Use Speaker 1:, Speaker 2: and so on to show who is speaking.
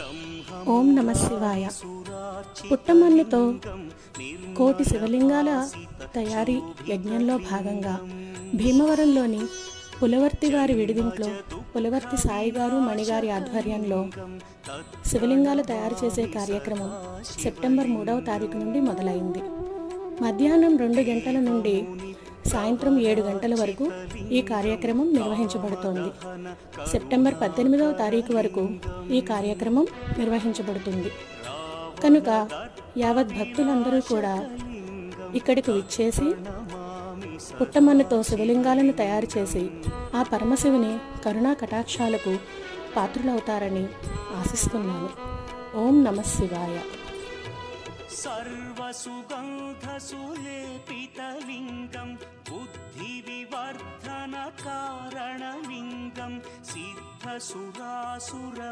Speaker 1: ఓం నమ శివాయ. పుట్టమన్నుతో కోటి శివలింగాల తయారీ యజ్ఞంలో భాగంగా భీమవరంలోని పులవర్తి గారి విడిదింట్లో పులవర్తి సాయిగారు మణిగారి ఆధ్వర్యంలో శివలింగాలు తయారు చేసే కార్యక్రమం సెప్టెంబర్ మూడవ తారీఖు నుండి మొదలైంది. మధ్యాహ్నం రెండు గంటల నుండి సాయంత్రం ఏడు గంటల వరకు ఈ కార్యక్రమం నిర్వహించబడుతోంది. సెప్టెంబర్ పద్దెనిమిదవ తారీఖు వరకు ఈ కార్యక్రమం నిర్వహించబడుతుంది. కనుక యావత్ భక్తులందరూ కూడా ఇక్కడికి విచ్చేసి పుట్టమన్నుతో శివలింగాలను తయారు చేసి ఆ పరమశివుని కరుణా కటాక్షాలకు పాత్రులవుతారని ఆశిస్తున్నాను. ఓం నమ శివాయ.
Speaker 2: సర్వసుగంధ सुरासुर